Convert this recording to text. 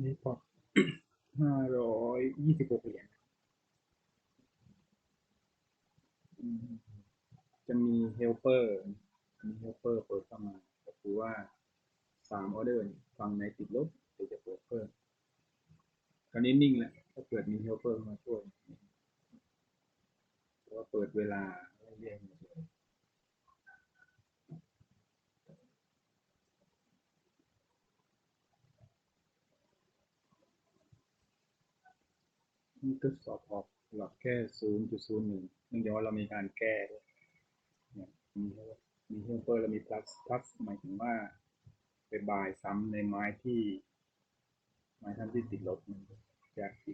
นี่พอห้าร้อยยี่สิบหกเหรียญจะมีเฮลเปอร์ มีเฮลเปอร์เปิดเข้ามา ก็คือว่าสามออเดอร์ฟังในติดลบเดี๋ยวจะเปิดเพิ่มตอนนี้นิ่งแล้วถ้าเกิดมีเฮลเปอร์มาช่วยว่าเปิดเวลาเรื่อยๆหมดเลย นี่ทดสอบออกหลอดแค่ศูนย์จุดศูนย์หนึ่งเนื่องจากว่าเรามีการแก้ด้วยเนี่ยมีมีเฮมเปอร์แล้วมี plus plus หมายถึงว่าไปบายซ้ำในไม้ที่ ไม้ท่านที่ติดลบมันจากติด